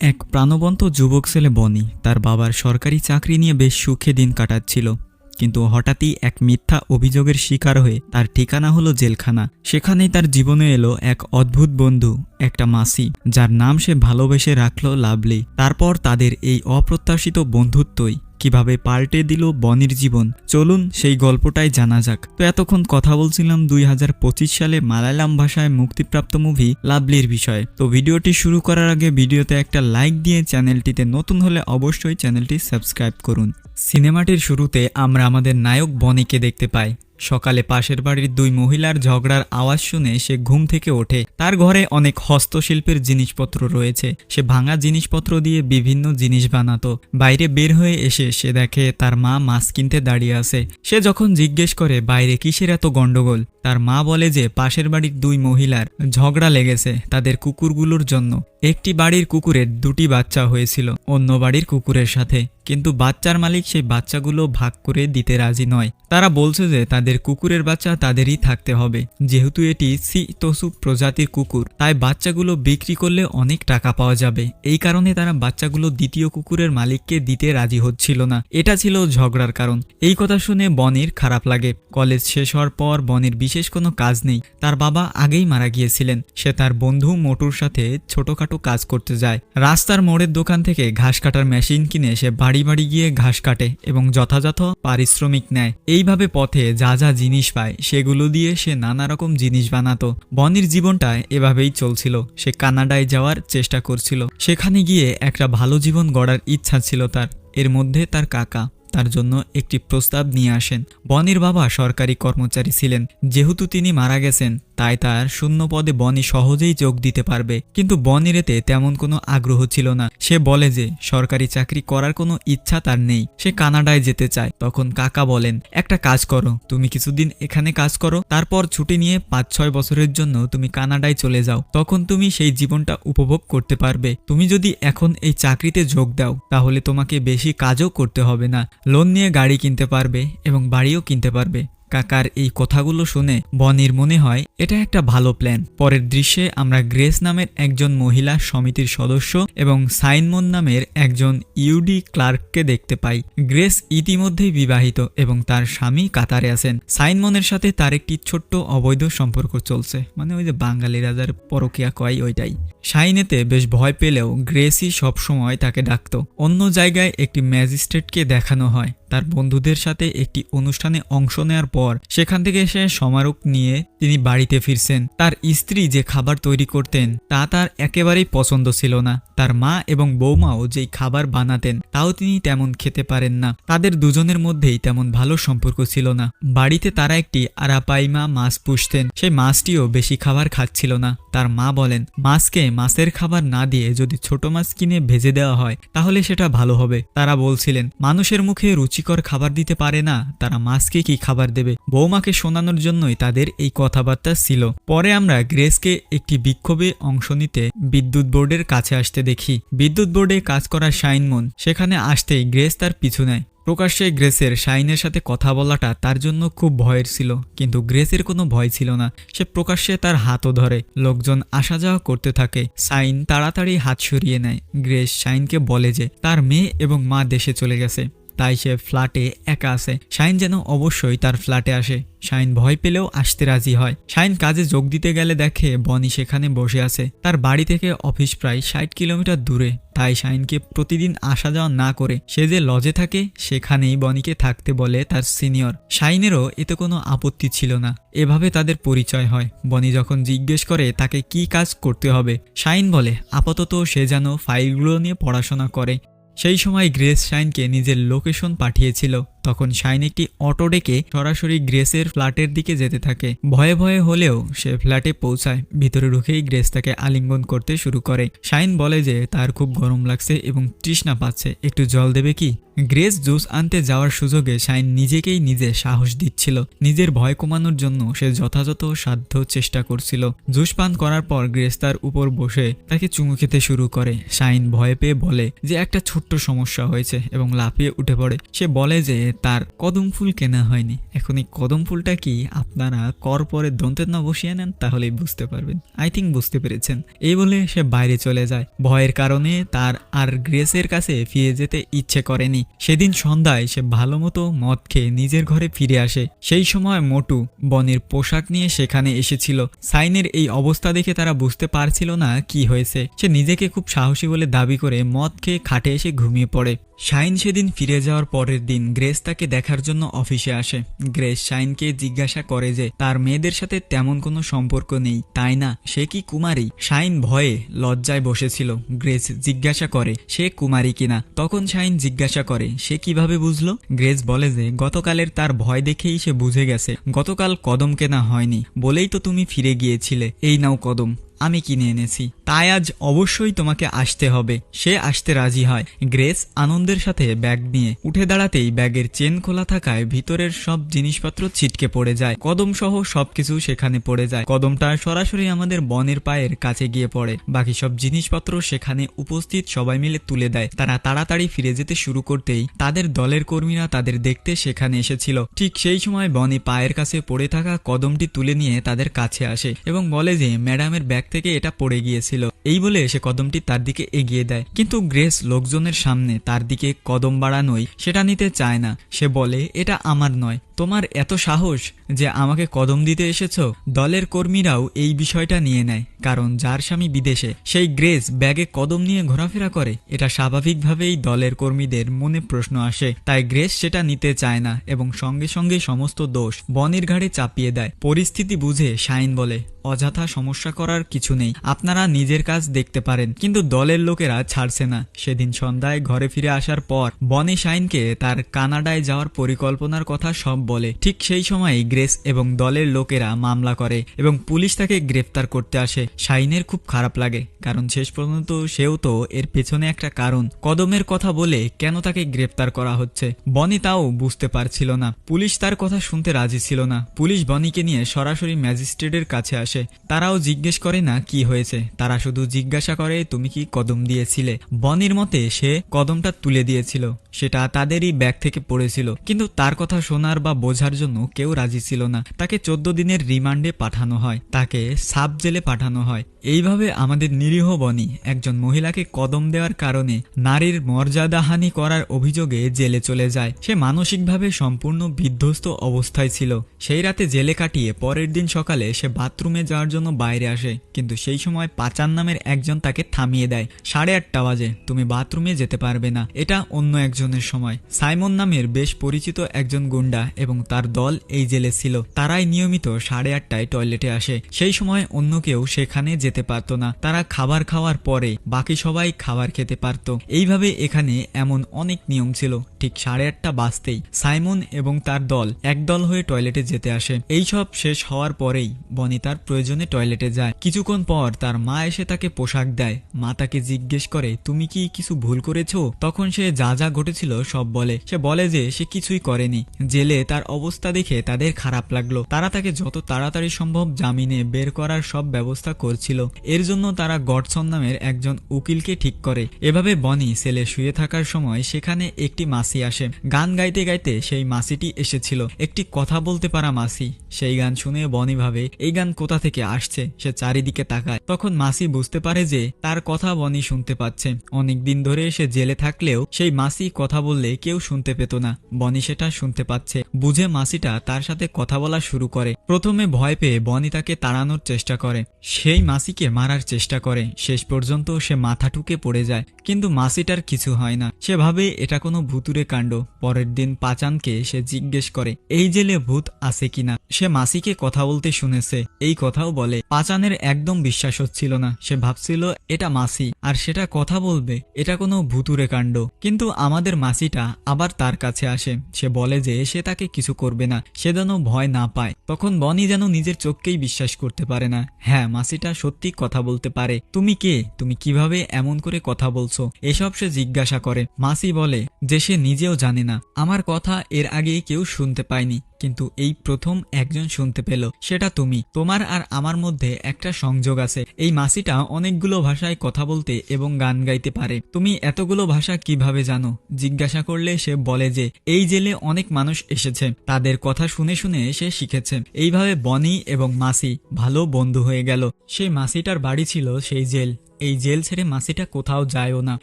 এক প্রাণবন্ত যুবক ছেলে বনি তার বাবার সরকারি চাকরি নিয়ে বেশ সুখে দিন কাটাচ্ছিল। কিন্তু হঠাৎই এক মিথ্যা অভিযোগের শিকার হয়ে তার ঠিকানা হলো জেলখানা। সেখানেই তার জীবনে এলো এক অদ্ভুত বন্ধু, একটা মাসি, যার নাম সে ভালোবেসে রাখল লাভলি। তারপর তাদের এই অপ্রত্যাশিত বন্ধুত্বই কীভাবে পাল্টে দিল বনির জীবন? চলুন সেই গল্পটাই জানা যাক। তো এতক্ষণ কথা বলছিলাম দুই হাজার পঁচিশ সালে মালায়ালাম ভাষায় মুক্তিপ্রাপ্ত মুভি লাভলির বিষয়ে। তো ভিডিওটি শুরু করার আগে ভিডিওতে একটা লাইক দিয়ে চ্যানেলটিতে নতুন হলে অবশ্যই চ্যানেলটি সাবস্ক্রাইব করুন। সিনেমাটির শুরুতে আমরা আমাদের নায়ক বনিকে দেখতে পাই। সকালে পাশের বাড়ির দুই মহিলার ঝগড়ার আওয়াজ শুনে সে ঘুম থেকে ওঠে। তার ঘরে অনেক হস্তশিল্পের জিনিসপত্র রয়েছে। সে ভাঙা জিনিসপত্র দিয়ে বিভিন্ন জিনিস বানাতো। বাইরে বের হয়ে এসে সে দেখে তার মা মাছ কিনতে দাঁড়িয়ে আছে। সে যখন জিজ্ঞেস করে, বাইরে কিসের এত গন্ডগোল তার মা বলে যে, পাশের বাড়ির দুই মহিলার ঝগড়া লেগেছে তাদের কুকুরগুলোর জন্য। একটি বাড়ির কুকুরের দুটি বাচ্চা হয়েছিল, অন্য বাড়ির কুকুরের সাথে। কিন্তু বাচ্চার মালিক সেই বাচ্চাগুলো ভাগ করে দিতে রাজি নয়। তারা বলছে যে তাদের কুকুরের বাচ্চা তাদেরই থাকতে হবে। যেহেতু এটি সি তসু প্রজাতির কুকুর, তাই বাচ্চাগুলো বিক্রি করলে অনেক টাকা পাওয়া যাবে। এই কারণে তারা বাচ্চাগুলো দ্বিতীয় কুকুরের মালিককে দিতে রাজি হচ্ছিল না। এটা ছিল ঝগড়ার কারণ। এই কথা শুনে বনির খারাপ লাগে। কলেজ শেষ হওয়ার পর বনির বিশেষ কোনো কাজ নেই। তার বাবা আগেই মারা গিয়েছিলেন। সে তার বন্ধু মোটুর সাথে ছোটখাটো কাজ করতে যায়। রাস্তার মোড়ের দোকান থেকে ঘাস কাটার মেশিন কিনে সে বাড়ি বাড়ি গিয়ে ঘাস কাটে এবং যথাযথ পারিশ্রমিক নেয়। এইভাবে পথে যা যা জিনিস পায়, সেগুলো দিয়ে সে নানা রকম জিনিস বানাতো। বনির জীবনটা এভাবেই চলছিল। সে কানাডায় যাওয়ার চেষ্টা করছিল। সেখানে গিয়ে একটা ভালো জীবন গড়ার ইচ্ছা ছিল তার। এর মধ্যে তার কাকা তার জন্য একটি প্রস্তাব নিয়ে আসেন। বনির বাবা সরকারি কর্মচারী ছিলেন। যেহেতু তিনি মারা গেছেন তাই তার শূন্য পদে বনি সহজেই যোগ দিতে পারবে। কিন্তু বনির এতে তেমন কোনো আগ্রহ ছিল না। সে বলে যে, সরকারি চাকরি করার কোনো ইচ্ছা তার নেই। সে কানাডায় যেতে চায়। তখন কাকা বলেন, একটা কাজ করো। তুমি কিছুদিন এখানে কাজ করো। তারপর ছুটি নিয়ে পাঁচ ছয় বছরের জন্য তুমি কানাডায় চলে যাও। তখন তুমি সেই জীবনটা উপভোগ করতে পারবে। তুমি যদি এখন এই চাকরিতে যোগ দাও, তাহলে তোমাকে বেশি কাজও করতে হবে না। লোন নিয়ে গাড়ি কিনতে পারবে এবং বাড়িও কিনতে পারবে। কাকার এই কথাগুলো শুনে বনির মনে হয়, এটা একটা ভালো প্ল্যান পরের দৃশ্যে আমরা গ্রেস নামের একজন মহিলা সমিতির সদস্য এবং সাইনমন নামের একজন ইউডি ক্লার্ককে দেখতে পাই। গ্রেস ইতিমধ্যেই বিবাহিত এবং তার স্বামী কাতারে আছেন। সাইনমনের সাথে তার একটি ছোট্ট অবৈধ সম্পর্ক চলছে। মানে ওই যে বাঙালি রাজার পরকিয়া কয় ওইটাই। শাইনেতে বেশ ভয় পেলেও গ্রেসই সবসময় তাকে ডাকত। অন্য জায়গায় একটি ম্যাজিস্ট্রেটকে দেখানো হয়। তার বন্ধুদের সাথে একটি অনুষ্ঠানে অংশ নেওয়ার পর সেখান থেকে এসে সমারোহ নিয়ে তিনি বাড়িতে ফিরছেন। তার স্ত্রী যে খাবার তৈরি করতেন, তা তার একেবারেই পছন্দ ছিল না। তার মা এবং বৌমাও যেই খাবার বানাতেন, তাও তিনি তেমন খেতে পারেন না। তাদের দুজনের মধ্যেই তেমন ভালো সম্পর্ক ছিল না। বাড়িতে তারা একটি আরাপাইমা মাছ পুষতেন। সেই মাছটিও বেশি খাবার খাচ্ছিল না। তার মা বলেন, মাছকে মাছের খাবার না দিয়ে যদি ছোট মাছ কিনে ভেজে দেওয়া হয়, তাহলে সেটা ভালো হবে। তারা বলছিলেন, মানুষের মুখে রুচিকর খাবার দিতে পারে না। তারা মাছকে কি খাবার দেবে? বৌমাকে শোনানোর জন্যই তাদের এই কথাবার্তা ছিল। পরে আমরা গ্রেসকে একটি বিক্ষোভে অংশ নিতে বিদ্যুৎ বোর্ডের কাছে আসতে দেখি। বিদ্যুৎ বোর্ডে কাজ করা শাইনমন সেখানে আসতেই গ্রেস তার পিছু নেয়। প্রকাশ্যে গ্রেসের শাইনের সাথে কথা বলাটা তার জন্য খুব ভয়ের ছিল, কিন্তু গ্রেসের কোনো ভয় ছিল না। সে প্রকাশ্যে তার হাতও ধরে। লোকজন আসা যাওয়া করতে থাকে। সাইন তাড়াতাড়ি হাত সরিয়ে নেয়। গ্রেস শাইনকে বলে যে, তার মেয়ে এবং মা দেশে চলে গেছে। তাই সে ফ্ল্যাটে একা আছে। শাইন যেন অবশ্যই তার ফ্ল্যাটে আসে। শাইন ভয় পেলেও আসতে রাজি হয়। শাইন কাজে যোগ দিতে গেলে দেখে বনি সেখানে বসে আছে। তার বাড়ি থেকে অফিস প্রায় ষাট কিলোমিটার দূরে। তাই শাইনকে প্রতিদিন আসা যাওয়া না করে সে যে লজে থাকে, সেখানেই বনিকে থাকতে বলে তার সিনিয়র। শাইনেরও এতে কোনো আপত্তি ছিল না। এভাবে তাদের পরিচয় হয়। বনি যখন জিজ্ঞেস করে তাকে কি কাজ করতে হবে, শাইন বলে, আপাতত সে যেন ফাইলগুলো নিয়ে পড়াশোনা করে। সেই সময় গ্রেস শাইনকে নিজের লোকেশন পাঠিয়েছিল। তখন শাইন একটি অটো ডেকে সরাসরি গ্রেসের ফ্ল্যাটের দিকে যেতে থাকে। ভয়ে ভয়ে হলেও সে ফ্ল্যাটে পৌঁছায়। ভিতরে ঢুকেই গ্রেস তাকে আলিঙ্গন করতে শুরু করে। শাইন বলে যে, তার খুব গরম লাগছে এবং তৃষ্ণা পাচ্ছে। একটু জল দেবে কি? গ্রেস জুস আনতে যাওয়ার সুযোগে শাইন নিজেকেই নিজে সাহস দিচ্ছিল। নিজের ভয় কমানোর জন্য সে যথাযথ সাধ্য চেষ্টা করছিল। জুস পান করার পর গ্রেস তার উপর বসে তাকে চুমু খেতে শুরু করে। শাইন ভয় পেয়ে বলে যে, একটা ছোট্ট সমস্যা হয়েছে এবং লাফিয়ে উঠে পড়ে। সে বলে যে, তার কদম ফুল কেনা হয়নি। এখন এই কদম ফুলটা কি আপনারা কর পরে দন্তের না বসিয়ে নেন? তাহলেই বুঝতে পারবেন। আই থিঙ্ক বুঝতে পেরেছেন। এই বলে সে বাইরে চলে যায়। ভয়ের কারণে তার আর গ্রেসের কাছে ফিরে যেতে ইচ্ছে করেনি। সেদিন সন্ধ্যায় সে ভালো মতো মদ খেয়ে নিজের ঘরে ফিরে আসে। সেই সময় মোটু বনের পোশাক নিয়ে সেখানে এসেছিল। সাইনের এই অবস্থা দেখে তারা বুঝতে পারছিল না কি হয়েছে। সে নিজেকে খুব সাহসী বলে দাবি করে মদ খেয়ে খাটে এসে ঘুমিয়ে পড়ে। শাইন সেদিন ফিরে যাওয়ার পরের দিন গ্রেস তাকে দেখার জন্য অফিসে আসে। গ্রেস শাইনকে জিজ্ঞাসা করে যে, তার মেয়েদের সাথে তেমন কোনো সম্পর্ক নেই, তাই না? সে কি কুমারী? শাইন ভয়ে লজ্জায় বসেছিল। গ্রেস জিজ্ঞাসা করে, সে কুমারী কিনা? তখন শাইন জিজ্ঞাসা করে, সে কীভাবে বুঝলো? গ্রেস বলে যে, গতকালের তার ভয় দেখেই সে বুঝে গেছে। গতকাল কদম কেনা হয়নি, বলেই তো তুমি ফিরে গিয়েছিলে। এই নাও কদম। আমি কিনে এনেছি। তাই আজ অবশ্যই তোমাকে আসতে হবে। সে আসতে রাজি হয়। গ্রেস আনন্দের সাথে ব্যাগ নিয়ে উঠে দাঁড়াতেই ব্যাগের চেন খোলা থাকায় ভিতরের সব জিনিসপত্র ছিটকে পড়ে যায়। কদম সহ সবকিছু সেখানে পড়ে যায়। কদমটা সরাসরি আমাদের বনের পায়ের কাছে গিয়ে পড়ে। বাকি সব জিনিসপত্র সেখানে উপস্থিত সবাই মিলে তুলে দেয়। তারা তাড়াতাড়ি ফিরে যেতে শুরু করতেই তাদের দলের কর্মীরা তাদের দেখতে সেখানে এসেছিল। ঠিক সেই সময় বনে পায়ের কাছে পড়ে থাকা কদমটি তুলে নিয়ে তাদের কাছে আসে এবং বলে যে, ম্যাডামের ব্যাগ থেকে এটা পড়ে গিয়েছিল। এই বলে সে কদমটি তার দিকে এগিয়ে দেয়। কিন্তু গ্রেস লোকজনের সামনে তার দিকে কদম বাড়ানোই সেটা নিতে চায় না। সে বলে, এটা আমার নয়। তোমার এত সাহস যে আমাকে কদম দিতে এসেছ? দলের কর্মীরাও এই বিষয়টা নিয়ে নেয়, কারণ যার স্বামী বিদেশে, সেই গ্রেস ব্যাগে কদম নিয়ে ঘোরাফেরা করে। এটা স্বাভাবিকভাবেই দলের কর্মীদের মনে প্রশ্ন আসে। তাই গ্রেস সেটা নিতে চায় না এবং সঙ্গে সঙ্গে সমস্ত দোষ বনের ঘাড়ে চাপিয়ে দেয়। পরিস্থিতি বুঝে শাইন বলে, অযথা সমস্যা করার কিছু নেই। আপনারা নিজের কাজ দেখতে পারেন, কিন্তু দলের লোকেরা ছাড়ছে না। সেদিন সন্ধ্যায় ঘরে ফিরে আসার পর বনি শাইনকে তার কানাডায় যাওয়ার পরিকল্পনার কথা সব বলে, ঠিক সেই সময় গ্রেস এবং দলের লোকেরা মামলা করে এবং পুলিশ তাকে গ্রেফতার করতে আসে। শাইনের খুব খারাপ লাগে, কারণ শেষ পর্যন্ত সেও তো এর পেছনে একটা কারণ। কদমের কথা বলে কেন তাকে গ্রেফতার করা হচ্ছে, বনি তাও বুঝতে পারছিল না। পুলিশ তার কথা শুনতে রাজি ছিল না। পুলিশ বনিকে নিয়ে সরাসরি ম্যাজিস্ট্রেটের কাছে আসে। তারাও জিজ্ঞেস করে, না, কি হয়েছে? তারা শুধু জিজ্ঞাসা করে, তুমি কি কদম দিয়েছিলে? বনির মতে সে কদমটা তুলে দিয়েছিল। সেটা তাদেরই ব্যাগ থেকে পড়েছিল। কিন্তু তার কথা শোনার বা বোঝার জন্য কেউ রাজি ছিল না। তাকে চোদ্দ দিনের রিমান্ডে পাঠানো হয়। তাকে সাব জেলে পাঠানো হয়। এইভাবে আমাদের নিরীহ বনি একজন মহিলাকে কদম দেওয়ার কারণে নারীর মর্যাদাহানি করার অভিযোগে জেলে চলে যায়। সে মানসিকভাবে সম্পূর্ণ বিধ্বস্ত অবস্থায় ছিল। সেই রাতে জেলে কাটিয়ে পরের দিন সকালে সে বাথরুমে যাওয়ার জন্য বাইরে আসে। কিন্তু সেই সময় পাচান নামের একজন তাকে থামিয়ে দেয়। সাড়ে আটটা বাজে। তুমি বাথরুমে যেতে পারবে না। এটা অন্য একজনের সময় সাইমন নামের বেশ পরিচিত একজন গুন্ডা এবং তার দল এই জেলে ছিল। তারাই নিয়মিত সাড়ে আটটায় টয়লেটে আসে। সেই সময় অন্য কেউ সেখানে যেতে পারত না। তারা খাবার খাওয়ার পরে বাকি সবাই খাবার খেতে পারত। এইভাবে এখানে এমন অনেক নিয়ম ছিল। ঠিক সাড়ে আটটা বাজতেই সাইমন এবং তার দল একদল হয়ে টয়লেটে যেতে আসে। এই সব শেষ হওয়ার পরেই বনি তার প্রয়োজনে টয়লেটে যায়। কিছুক্ষণ পর তার মা এসে তাকে পোশাক দেয়। মা তাকে জিজ্ঞেস করে, তুমি কি কিছু ভুল করেছ? তখন সে যা যা ঘটেছিল সব বলে। সে বলে যে, সে কিছুই করেনি। জেলে তার অবস্থা দেখে তাদের খারাপ লাগল। তারা তাকে যত তাড়াতাড়ি সম্ভব জামিনে বের করার সব ব্যবস্থা করছিল। এর জন্য তারা গডসন নামের একজন উকিলকে ঠিক করে। এভাবে বনি সেলে শুয়ে থাকার সময় সেখানে একটি মাসি আসে। গান গাইতে গাইতে সেই মাসিটি এসেছিল। একটি কথা বলতে পারা মাসি। সেই গান শুনে বনি ভাবে, এই গান কোথা থেকে আসছে? সে চারিদিকে তাকায়। তখন মাসি বুঝতে পারে যে, তার কথা বনি শুনতে পাচ্ছে। অনেক দিন ধরে সে জেলে থাকলেও সেই মাসি কথা বললে কেউ শুনতে পেত না। বনি সেটা শুনতে পাচ্ছে। বুঝে মাসিটা তার সাথে কথা বলা শুরু করে। প্রথমে ভয় পেয়ে বনি তাকে তাড়ানোর চেষ্টা করে। সেই মাসিকে মারার চেষ্টা করে। শেষ পর্যন্ত সে মাথা টুকে পড়ে যায়। কিন্তু মাসিটার কিছু হয় না। সে ভাবে এটা কোনো ভুতুরে কাণ্ড। পরের দিন পাচানকে সে জিজ্ঞেস করে, এই জেলে ভূত আছে কিনা? সে মাসিকে কথা বলতে শুনেছে। এই কথাও বলে, পাচানের একদম বিশ্বাস হচ্ছিল না। সে ভাবছিল, এটা মাসি। আর সেটা কথা বলবে, এটা কোনো ভুতুরে কাণ্ড। কিন্তু আমাদের মাসিটা আবার তার কাছে আসে। সে বলে যে সে তাকে কিছু করবে না, সে যেন ভয় না পায়। তখন বনি যেন নিজের চোখকেই বিশ্বাস করতে পারে না। হ্যাঁ মাসিটা সত্যি কথা বলতে পারে। তুমি কে? তুমি কীভাবে এমন করে কথা বলছো? এসব সে জিজ্ঞাসা করে। মাসি বলে যে সে নিজেও জানে না। আমার কথা এর আগে কেউ শুনতে পায়নি। কিন্তু এই প্রথম একজন শুনতে পেল, সেটা তুমি। তোমার আর আমার মধ্যে একটা সংযোগ আছে। এই মাসিটা অনেকগুলো ভাষায় কথা বলতে এবং গান গাইতে পারে। তুমি এতগুলো ভাষা কীভাবে জানো? জিজ্ঞাসা করলে সে বলে যে, এই জেলে অনেক মানুষ এসেছে। তাদের কথা শুনে শুনে সে শিখেছে। এইভাবে বনি এবং মাসি ভালো বন্ধু হয়ে গেল। সেই মাসিটার বাড়ি ছিল সেই জেল। এই জেল ছেড়ে মাসিটা কোথাও যায়ও না।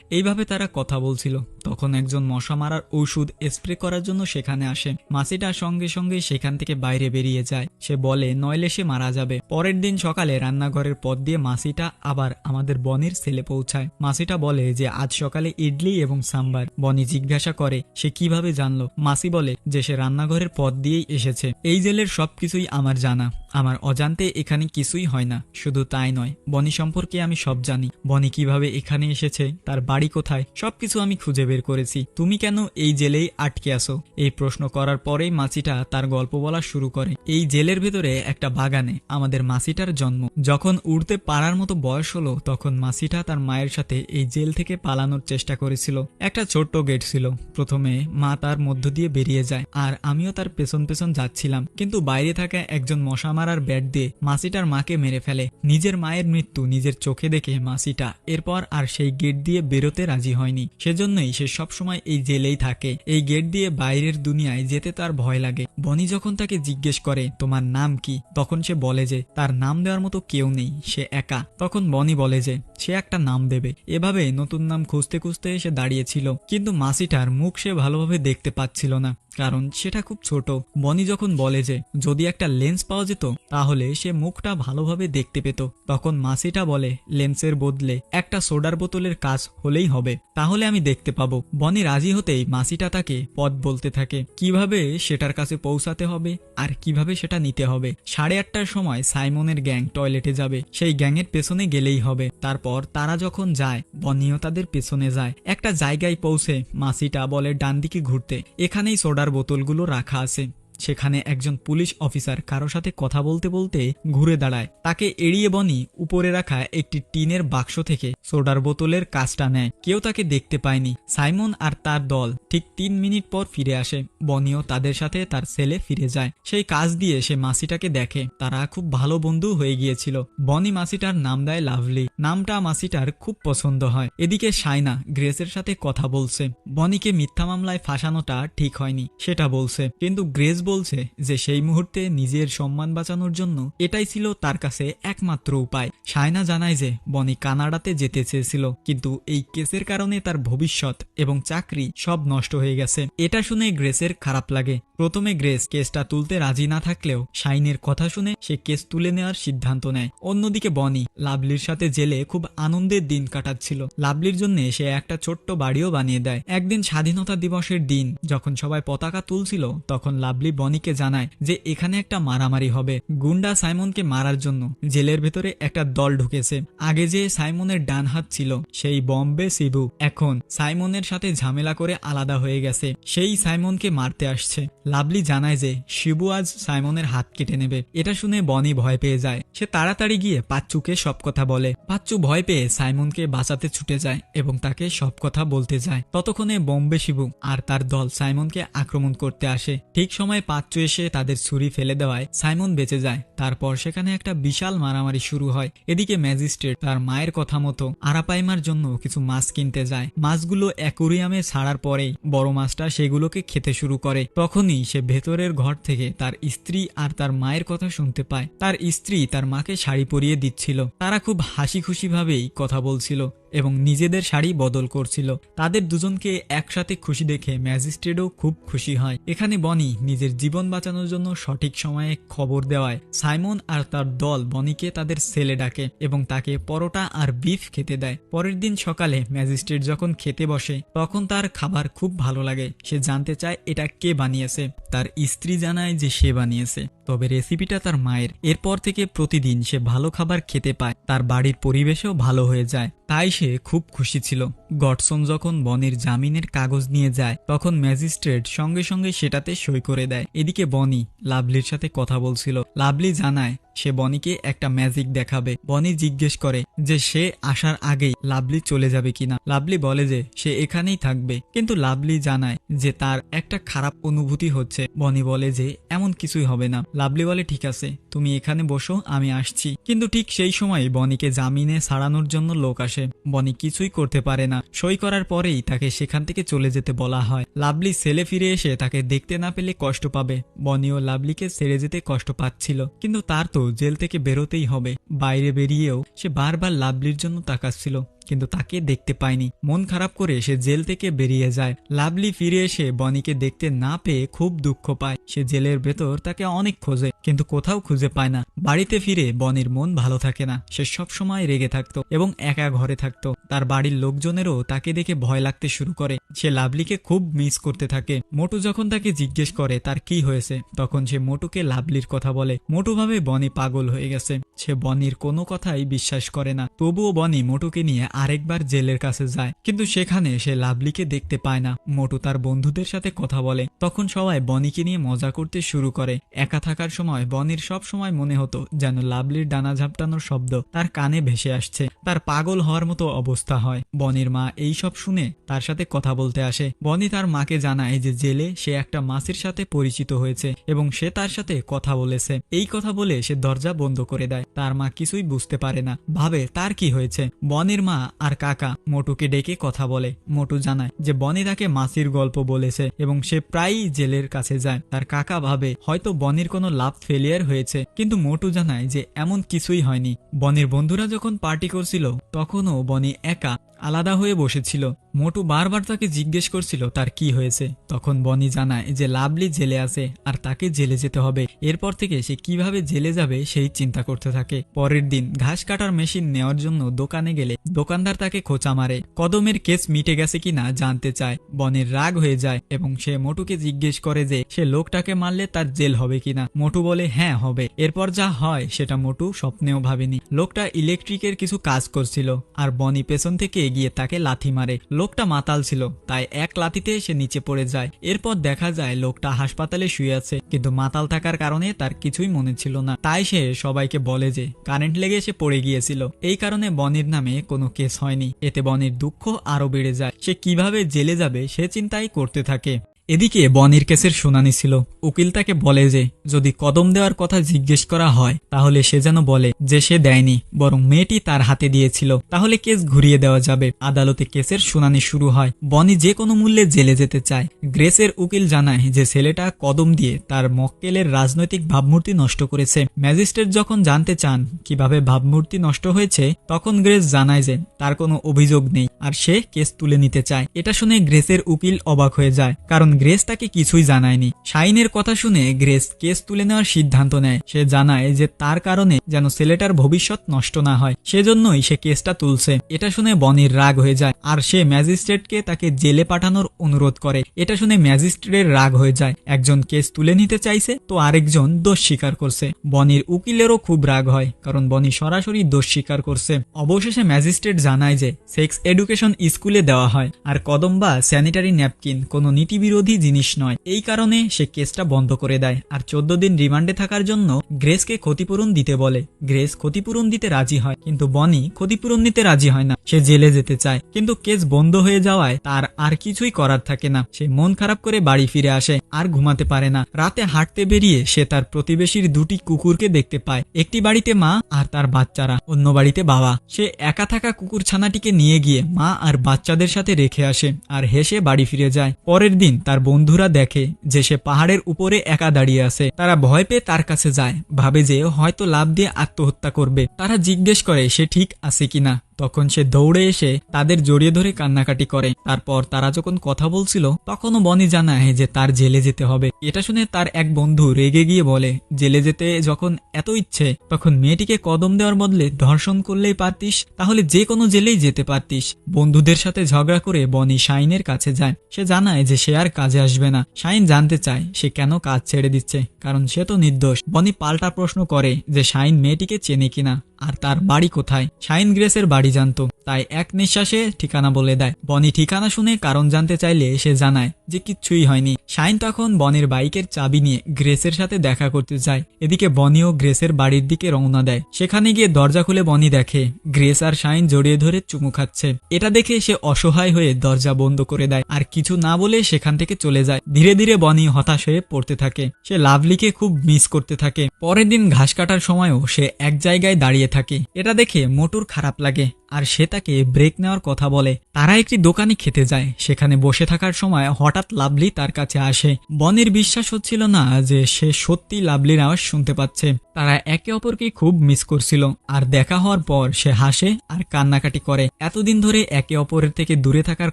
এইভাবে তারা কথা বলছিল। তখন একজন মশা মারার ঔষধ স্প্রে করার জন্য সেখানে আসে। মাসিটা সঙ্গে সঙ্গে সেখান থেকে বাইরে বেরিয়ে যায়। সে বলে, নইলে সে মারা যাবে। পরের দিন সকালে রান্নাঘরের পথ দিয়ে মাসিটা আবার আমাদের বনির সেলে পৌঁছায়। মাসিটা বলে যে, আজ সকালে ইডলি এবং সাম্বার। বনি জিজ্ঞাসা করে, সে কীভাবে জানলো? মাসি বলে, যে সে রান্নাঘরের পথ দিয়েই এসেছে। এই জেলের সবকিছুই আমার জানা। আমার অজান্তে এখানে কিছুই হয় না। শুধু তাই নয়, বনি সম্পর্কে আমি সব জানি। বনি কীভাবে এখানে এসেছে? তার বাড়ি কোথায়? সবকিছু আমি খুঁজে বের করেছি। তুমি কেন এই জেলেই আটকে আসো এই প্রশ্ন করার পরেই মাছিটা তার গল্প বলা শুরু করে। এই জেলের ভেতরে একটা বাগানে আমাদের মাসিটার জন্ম। যখন উড়তে পারার মতো বয়স হলো, তখন মাসিটা তার মায়ের সাথে এই জেল থেকে পালানোর চেষ্টা করেছিল। একটা ছোট্ট গেট ছিল। প্রথমে মা তার মধ্য দিয়ে বেরিয়ে যায়, আর আমিও তার পেছন পেছন যাচ্ছিলাম। কিন্তু বাইরে থাকা একজন মশা মারার ব্যাট দিয়ে মাসিটার মাকে মেরে ফেলে। নিজের মায়ের মৃত্যু নিজের চোখে দেখে মাসিটা এরপর আর সেই গেট দিয়ে বেরোতে রাজি হয়নি। সেজন্যই সে সবসময় এই জেলেই থাকে। এই গেট দিয়ে বাইরের দুনিয়ায় যেতে তার ভয় লাগে। বনি যখন তাকে জিজ্ঞেস করে, তোমার নাম কি? তখন সে বলে যে, তার নাম দেওয়ার মতো কেউ নেই, সে একা। তখন বনি বলে যে, সে একটা নাম দেবে। এভাবে নতুন নাম খুঁজতে খুঁজতে সে দাঁড়িয়েছিল। কিন্তু মাসিটার মুখ সে ভালোভাবে দেখতে পাচ্ছিল না। কারণ সেটা খুব ছোট। বনি যখন বলে যে, যদি একটা লেন্স পাওয়া যেত, তাহলে সে মুখটা ভালোভাবে দেখতে পেত। তখন মাসিটা বলে, লেন্সের বদলে একটা সোডার বোতলের কাজ হলেই হবে, তাহলে আমি দেখতে পাবো। বনি রাজি হতেই মাসিটা তাকে পথ বলতে থাকে, কীভাবে সেটার কাছে পৌঁছাতে হবে আর কীভাবে সেটা নিতে হবে? সাড়ে আটটার সময় সাইমনের গ্যাং টয়লেটে যাবে। সেই গ্যাংয়ের পেছনে গেলেই হবে। তারপর তারা যখন যায়, বনিও তাদের পেছনে যায়। একটা জায়গায় পৌঁছে মাসিটা বলে ডান দিকে ঘুরতে। এখানেই সোডার বোতলগুলো রাখা আছে। সেখানে একজন পুলিশ অফিসার কারও সাথে কথা বলতে বলতে ঘুরে দাঁড়ায়। তাকে এড়িয়ে বনি উপরে রাখা একটি টিনের বাক্স থেকে সোডার বোতলের কাজটা নেয়। কেউ তাকে দেখতে পায়নি। সাইমন আর তার দল ঠিক তিন মিনিট পর ফিরে আসে। বনিও তাদের সাথে তার সেলে ফিরে যায়। সেই কাজ দিয়ে সে মাসিটাকে দেখে। তারা খুব ভালো বন্ধু হয়ে গিয়েছিল। বনি মাসিটার নাম দেয় লাভলি। নামটা মাসিটার খুব পছন্দ হয়। এদিকে সাইনা গ্রেসের সাথে কথা বলছে। বনিকে মিথ্যা মামলায় ফাঁসানোটা ঠিক হয়নি, সেটা বলছে। কিন্তু গ্রেস বলছে যে সেই মুহূর্তে নিজের সম্মান বাঁচানোর জন্য এটাই ছিল তার কাছে একমাত্র উপায়। সায়না জানায় যে বনি কানাডাতে যেতে চেয়েছিল, কিন্তু এই কেসের কারণে তার ভবিষ্যৎ এবং চাকরি সব নষ্ট হয়ে গেছে। এটা শুনে গ্রেসের খারাপ লাগে। প্রথমে গ্রেস কেসটা তুলতে রাজি না থাকলেও শাইনের কথা শুনে সে কেস তুলে নেওয়ার সিদ্ধান্ত নেয়। অন্যদিকে বনি লাভলির সাথে জেলে খুব আনন্দের দিন কাটাচ্ছিল। লাভলির জন্য সে একটা ছোট্ট বাড়িও বানিয়ে দেয়। একদিন স্বাধীনতা দিবসের দিন যখন সবাই পতাকা তুলছিল, তখন লাভলি বনিকে জানায় যে এখানে একটা মারামারি হবে। গুন্ডা সাইমনকে মারার জন্য জেলের ভেতরে একটা দল ঢুকেছে। আগে যে সাইমনের ডান হাত ছিল, সেই বম্বে সিবু এখন সাইমনের সাথে ঝামেলা করে আলাদা হয়ে গেছে। সেই সাইমনকে মারতে আসছে। লাভলি জানায় যে শিবু আজ সাইমনের হাত কেটে নেবে। এটা শুনে বনি ভয় পেয়ে যায়। সে তাড়াতাড়ি গিয়ে পাচ্চুকে সব কথা বলে। পাচ্চু ভয় পেয়ে সাইমনকে বাঁচাতে ছুটে যায় এবং তাকে সব কথা বলতে যায়। ততক্ষণে বম্বে শিবু আর তার দল সাইমনকে আক্রমণ করতে আসে। ঠিক সময় পাচ্চু এসে তাদের ছুরি ফেলে দেওয়ায় সাইমন বেঁচে যায়। তারপর সেখানে একটা বিশাল মারামারি শুরু হয়। এদিকে ম্যাজিস্ট্রেট তার মায়ের কথা মতো আরাপাইমার জন্য কিছু মাছ কিনতে যায়। মাছগুলো অ্যাকুরিয়ামে ছাড়ার পরেই বড় মাছটা সেগুলোকে খেতে শুরু করে। তখনই সে ভেতরের ঘর থেকে তার স্ত্রী আর তার মায়ের কথা শুনতে পায়। তার স্ত্রী তার মাকে শাড়ি পরিয়ে দিচ্ছিল। তারা খুব হাসি খুশি ভাবেই কথা বলছিল। এবং নিজেদের শাড়ি বদল করছিল। তাদের দুজনকে একসাথে খুশি দেখে ম্যাজিস্ট্রেটও খুব খুশি হয়। এখানে বনি নিজের জীবন বাঁচানোর জন্য সঠিক সময়ে খবর দেওয়ায়। সাইমন আর তার দল বনিকে তাদের সেলে ডাকে এবং তাকে পরোটা আর বিফ খেতে দেয়। পরের দিন সকালে ম্যাজিস্ট্রেট যখন খেতে বসে, তখন তার খাবার খুব ভালো লাগে। সে জানতে চায় এটা কে বানিয়েছে। তার স্ত্রী জানায় যে সে বানিয়েছে। তবে রেসিপিটা তার মায়ের। এরপর থেকে প্রতিদিন সে ভালো খাবার খেতে পায়। তার বাড়ির পরিবেশও ভালো হয়ে যায়। তাই খুব খুশি ছিল। গডসন যখন বনির জামিনের কাগজ নিয়ে যায়, তখন ম্যাজিস্ট্রেট সঙ্গে সঙ্গে সেটাতে সই করে দেয়। এদিকে বনি লাভলির সাথে কথা বলছিল। লাভলি জানায়, সে বনিকে একটা ম্যাজিক দেখাবে। বনি জিজ্ঞেস করে যে সে আসার আগেই লাভলি চলে যাবে কিনা। লাভলি বলে যে সে এখানেই থাকবে। কিন্তু লাভলি জানায় যে তার একটা খারাপ অনুভূতি হচ্ছে। বনি বলে যে এমন কিছুই হবে না। লাভলি বলে, ঠিক আছে, তুমি এখানে বসো, আমি আসছি। কিন্তু ঠিক সেই সময় বনিকে জামিনে ছাড়ানোর জন্য লোক আসে। বনি কিছুই করতে পারে না। সই করার পরেই তাকে সেখান থেকে চলে যেতে বলা হয়। লাভলি ছেলে ফিরে এসে তাকে দেখতে না পেলে কষ্ট পাবে। বনিও লাভলিকে ছেড়ে যেতে কষ্ট পাচ্ছিল। কিন্তু তার তো জেল থেকে বেরোতেই হবে। বাইরে বেরিয়েও সে বারবার লাভলির জন্য তাকাচ্ছিল। কিন্তু তাকে দেখতে পায়নি। মন খারাপ করে সে জেল থেকে বেরিয়ে যায়। লাভলি ফিরে এসে বনিকে দেখতে না পেয়ে খুব দুঃখ পায়। সে জেলের ভেতর তাকে অনেক খোঁজে, কিন্তু কোথাও খুঁজে পায় না। বাড়িতে ফিরে বনির মন ভালো থাকে না। সে সব সময় রেগে থাকতো এবং একা ঘরে থাকতো। তার বাড়ির লোকজনেরও তাকে দেখে ভয় লাগতে শুরু করে। সে লাভলিকে খুব মিস করতে থাকে। মোটু যখন তাকে জিজ্ঞেস করে তার কি হয়েছে, তখন সে মোটুকে লাভলির কথা বলে। মোটু ভাবে বনি পাগল হয়ে গেছে। সে বনির কোনো কথাই বিশ্বাস করে না। তবুও বনি মোটুকে নিয়ে আরেকবার জেলের কাছে যায়, কিন্তু সেখানে সে লাভলিকে দেখতে পায় না। মোটু তার বন্ধুদের সাথে কথা বলে। তখন সবাই বনিকে নিয়ে মজা করতে শুরু করে। একা থাকার সময় বনির সব সময় মনে হতো যেন লাভলির ডানা ঝাপটানোর শব্দ তার কানে ভেসে আসছে। তার পাগল হওয়ার মতো অবস্থা হয়। বনির মা এই সব শুনে তার সাথে কথা বলতে আসে। বনি তার মাকে জানায় যে জেলে সে একটা মাসির সাথে পরিচিত হয়েছে এবং সে তার সাথে কথা বলেছে। এই কথা বলে সে দরজা বন্ধ করে দেয়। তার মা কিছুই বুঝতে পারে না। ভাবে তার কি হয়েছে? বনির মা আর কাকা মোটুকে ডেকে কথা বলে। মোটু জানায় যে বনি তাকে মাসির গল্প বলেছে এবং সে প্রায়ই জেলের কাছে যায়। তার কাকা ভাবে, হয়তো বনির কোনো লাভ ফেলিয়ার হয়েছে, কিন্তু মোটু জানায় যে এমন কিছুই হয়নি। বনির বন্ধুরা যখন পার্টি করছিল, তখনও বনি একা আলাদা হয়ে বসেছিল। মোটু বারবার তাকে জিজ্ঞেস করছিল, তার কি হয়েছে? তখন বনি জানায় যে লাভলি জেলে আছে আর তাকে জেলে যেতে হবে। এরপর থেকে সে কীভাবে জেলে যাবে সেই চিন্তা করতে থাকে। পরের দিন ঘাস কাটার মেশিন নেওয়ার জন্য দোকানে গেলে দোকানদার তাকে খোঁচা মারে। কদমের কেস মিটে গেছে কিনা জানতে চায়। বনের রাগ হয়ে যায় এবং সে মোটুকে জিজ্ঞেস করে যে, সে লোকটাকে মারলে তার জেল হবে কিনা? মোটু বলে হ্যাঁ হবে। এরপর যা হয় সেটা মোটু স্বপ্নেও ভাবেনি। লোকটা ইলেকট্রিকের কিছু কাজ করছিল আর বনি পেছন থেকে এগিয়ে তাকে লাথি মারে। লোকটা মাতাল ছিল, তাই এক লাথিতে সে নিচে পড়ে যায়। এরপর দেখা যায় লোকটা হাসপাতালে শুয়ে আছে, কিন্তু মাতাল থাকার কারণে তার কিছুই মনে ছিল না। তাই সে সবাইকে বলে যে, কারেন্ট লেগে সে পড়ে গিয়েছিল। এই কারণে বনির নামে কোনো কেস হয়নি। এতে বনির দুঃখ আরও বেড়ে যায়। সে কীভাবে জেলে যাবে সে চিন্তাই করতে থাকে। এদিকে বনির কেসের শুনানি ছিল। উকিল তাকে বলে যে, যদি কদম দেওয়ার কথা জিজ্ঞেস করা হয়, তাহলে সে যেন বলে যে সে দেয়নি, বরং মেয়েটি তার হাতে দিয়েছিল। তাহলে কেস ঘুরিয়ে দেওয়া যাবে। আদালতে কেসের শুনানি শুরু হয়। বনি যে কোনো মূল্যে জেলে যেতে চায়। গ্রেসের উকিল জানায় যে, ছেলেটা কদম দিয়ে তার মক্কেলের রাজনৈতিক ভাবমূর্তি নষ্ট করেছে। ম্যাজিস্ট্রেট যখন জানতে চান কীভাবে ভাবমূর্তি নষ্ট হয়েছে, তখন গ্রেস জানায় যে, তার কোনো অভিযোগ নেই, আর সে কেস তুলে নিতে চায়। এটা শুনে গ্রেসের উকিল অবাক হয়ে যায়, কারণ গ্রেস তাকে কিছুই জানায়নি। শাইনের কথা শুনে গ্রেস কেস তুলে নেওয়ার সিদ্ধান্ত নেয়। সে জানায় যে তার কারণে যেন ছেলেটার ভবিষ্যৎ নষ্ট না হয়। সেজন্যই সে কেসটা তুলছে। এটা শুনে বনির রাগ হয়ে যায় আর সে ম্যাজিস্ট্রেটকে তাকে জেলে পাঠানোর অনুরোধ করে। এটা শুনে ম্যাজিস্ট্রেটের রাগ হয়ে যায়। একজন কেস তুলে নিতে চাইছে তো আরেকজন দোষ স্বীকার করছে। বনির উকিলেরও খুব রাগ হয় কারণ বনি সরাসরি দোষ স্বীকার করছে। অবশেষে ম্যাজিস্ট্রেট জানায় যে সেক্স এডুকেশন স্কুলে দেওয়া হয়। আর কদম্বা স্যানিটারি ন্যাপকিন, কোনো নীতিবিরোধী জিনিস নয়। এই কারণে সে কেসটা বন্ধ করে দেয়। আর চোদ্দ দিন রিমান্ডে থাকার জন্য গ্রেসকে ক্ষতিপূরণ দিতে বলে। গ্রেস ক্ষতিপূরণ দিতে রাজি হয়। কিন্তু বনি ক্ষতিপূরণ দিতে রাজি হয় না। সে জেলে যেতে চায়। কিন্তু কেস বন্ধ হয়ে যাওয়ায় তার আর কিছুই করার থাকে না। সে মন খারাপ করে বাড়ি ফিরে আসে, আর ঘুমাতে পারে না। রাতে হাঁটতে বেরিয়ে সে তার প্রতিবেশীর দুটি কুকুরকে দেখতে পায়। একটি বাড়িতে মা আর তার বাচ্চারা, অন্য বাড়িতে বাবা। সে একা থাকা কুকুর ছানাটিকে নিয়ে গিয়ে মা আর বাচ্চাদের সাথে রেখে আসে, আর হেসে বাড়ি ফিরে যায়। পরের দিন তার বন্ধুরা দেখে যে সে পাহাড়ের উপরে একা দাঁড়িয়ে আছে। তারা ভয় পেয়ে তার কাছে যায়, ভাবে যে হয়তো লাভ দিয়ে আত্মহত্যা করবে। তারা জিজ্ঞেস করে, সে ঠিক আছে কিনা? তখন সে দৌড়ে এসে তাদের জড়িয়ে ধরে কান্নাকাটি করে। তারপর তারা যখন কথা বলছিল, তখনও বনি জানায় যে তার জেলে যেতে হবে। এটা শুনে তার এক বন্ধু রেগে গিয়ে বলে, জেলে যেতে যখন এত ইচ্ছে, তখন মেয়েটিকে কদম দেওয়ার বদলে ধর্ষণ করলেই পারতিস, তাহলে যে কোনো জেলেই যেতে পারতিস। বন্ধুদের সাথে ঝগড়া করে বনি শাইনের কাছে যায়। সে জানায় যে সে আর কাজে আসবে না। শাইন জানতে চায় সে কেন কাজ ছেড়ে দিচ্ছে, কারণ সে তো নির্দোষ। বনি পাল্টা প্রশ্ন করে যে শাইন মেয়েটিকে চেনে কিনা। আর তার বাড়ি কোথায়? শাইন গ্রেসের বাড়ি জানতো। তাই এক নিঃশ্বাসে ঠিকানা বলে দেয়। বনি ঠিকানা শুনে কারণ জানতে চাইলে সে জানায় যে কিচ্ছুই হয়নি। শাইন তখন বনির বাইকের চাবি নিয়ে গ্রেসের সাথে দেখা করতে যায়। এদিকে বনিও গ্রেসের বাড়ির দিকে রওনা দেয়। সেখানে গিয়ে দরজা খুলে বনি দেখে, গ্রেস আর শাইন জড়িয়ে ধরে চুমু খাচ্ছে। এটা দেখে সে অসহায় হয়ে দরজা বন্ধ করে দেয় আর কিছু না বলে সেখান থেকে চলে যায়। ধীরে ধীরে বনি হতাশ হয়ে পড়তে থাকে। সে লাভলিকে খুব মিস করতে থাকে। পরের দিন ঘাস কাটার সময়ও সে এক জায়গায় দাঁড়িয়ে থাকে। এটা দেখে মোটর খারাপ লাগে। আর সে তাকে ব্রেক নেওয়ার কথা বলে। তারা একটি দোকানে খেতে যায়। সেখানে বসে থাকার সময় হঠাৎ লাভলি তার কাছে আসে। বনের বিশ্বাস হচ্ছিল না যে সে সত্যি লাভলির আওয়াজ শুনতে পাচ্ছে। তারা একে অপরকে খুব মিস করছিল, আর দেখা হওয়ার পর সে হাসে আর কান্নাকাটি করে। এতদিন ধরে একে অপরের থেকে দূরে থাকার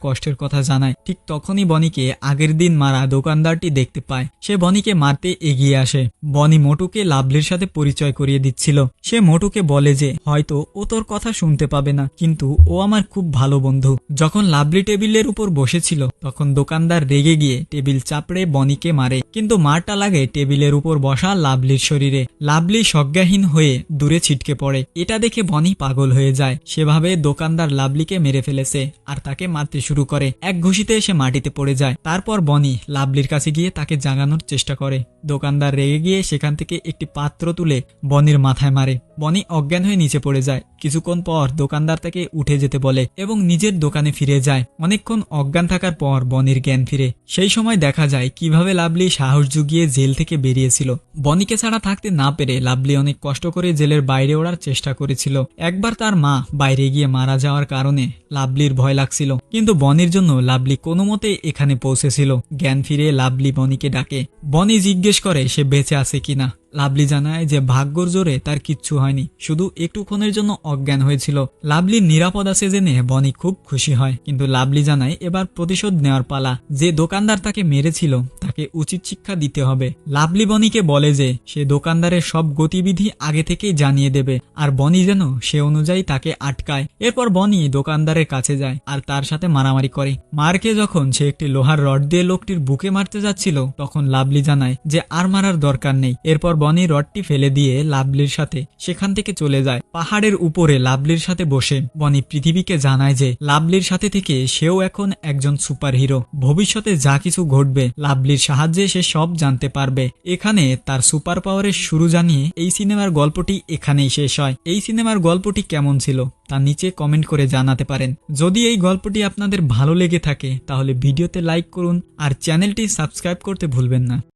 কষ্টের কথা জানায়। ঠিক তখনই বনিকে আগের দিন মারা দোকানদারটি দেখতে পায়। সে বনিকে মারতে এগিয়ে আসে। বনি মোটুকে লাভলির সাথে পরিচয় করিয়ে দিচ্ছিল। সে মোটুকে বলে যে, হয়তো ও তোর কথা শুনতে পাবে না, কিন্তু ও আমার খুব ভালো বন্ধু। যখন লাভলি টেবিলের উপর বসেছিল, তখন দোকানদার রেগে গিয়ে টেবিল চাপড়ে বনিকে মারে। কিন্তু মারটা লাগে টেবিলের উপর বসা লাভলির শরীরে। লাভলি সজ্ঞাহীন হয়ে দূরে ছিটকে পড়ে। এটা দেখে বনি পাগল হয়ে যায়। সেভাবে দোকানদার লাভলিকে মেরে ফেলেছে আর তাকে মারতে শুরু করে। এক ঘুষিতে এসে মাটিতে পড়ে যায়। তারপর বনি লাভলির কাছে গিয়ে তাকে জাগানোর চেষ্টা করে। দোকানদার রেগে গিয়ে সেখান থেকে একটি পাত্র তুলে বনির মাথায় মারে। বনি অজ্ঞান হয়ে নিচে পড়ে যায়। কিছুক্ষণ পর দোকানদার তাকে উঠে যেতে বলে এবং নিজের দোকানে ফিরে যায়। অনেকক্ষণ অজ্ঞান থাকার পর বনির জ্ঞান ফিরে। সেই সময় দেখা যায় কীভাবে লাভলি সাহস জুগিয়ে জেল থেকে বেরিয়েছিল। বনিকে ছাড়া থাকতে না পেরে লাভলি অনেক কষ্ট করে জেলের বাইরে ওড়ার চেষ্টা করেছিল। একবার তার মা বাইরে গিয়ে মারা যাওয়ার কারণে লাভলির ভয় লাগছিল। কিন্তু বনির জন্য লাভলি কোনো মতে এখানে পৌঁছেছিল। জ্ঞান ফিরে লাভলি বনিকে ডাকে। বনি জিজ্ঞেস করে সে বেঁচে আছে কিনা। লাভলি জানায় যে ভাগ্যর জোরে তার কিচ্ছু হয়নি, শুধু একটুক্ষণের জন্য অজ্ঞান হয়েছিল। লাভলির নিরাপদ আছে জেনে বনি খুব খুশি হয়, কিন্তু লাভলি জানায় এবার প্রতিশোধ নেওয়ার পালা। যে দোকানদার তাকে মেরেছিল, তাকে উচিত শিক্ষা দিতে হবে। লাভলি বনিকে বলে যে, সে দোকানদারের সব গতিবিধি আগে থেকেই জানিয়ে দেবে, আর বনি যেন সে অনুযায়ী তাকে আটকায়। এরপর বনি দোকানদারের কাছে যায়, আর তার সাথে মারামারি করে। মারকে যখন সে একটি লোহার রড দিয়ে লোকটির বুকে মারতে যাচ্ছিল, তখন লাভলি জানায় যে, আর মারার দরকার নেই। এরপর বনি রডটি ফেলে দিয়ে লাভলির সাথে সেখান থেকে চলে যায়। পাহাড়ের উপরে লাভলির সাথে বসে বনি পৃথিবীকে জানায় যে লাভলির সাথে থেকে সেও এখন একজন সুপার হিরো ভবিষ্যতে যা কিছু ঘটবে লাভলির সাহায্যে সে সব জানতে পারবে। এখানে তার সুপার পাওয়ারের শুরু জানিয়ে এই সিনেমার গল্পটি এখানেই শেষ হয়। এই সিনেমার গল্পটি কেমন ছিল, তা নিচে কমেন্ট করে জানাতে পারেন। যদি এই গল্পটি আপনাদের ভালো লেগে থাকে, তাহলে ভিডিওতে লাইক করুন আর চ্যানেলটি সাবস্ক্রাইব করতে ভুলবেন না।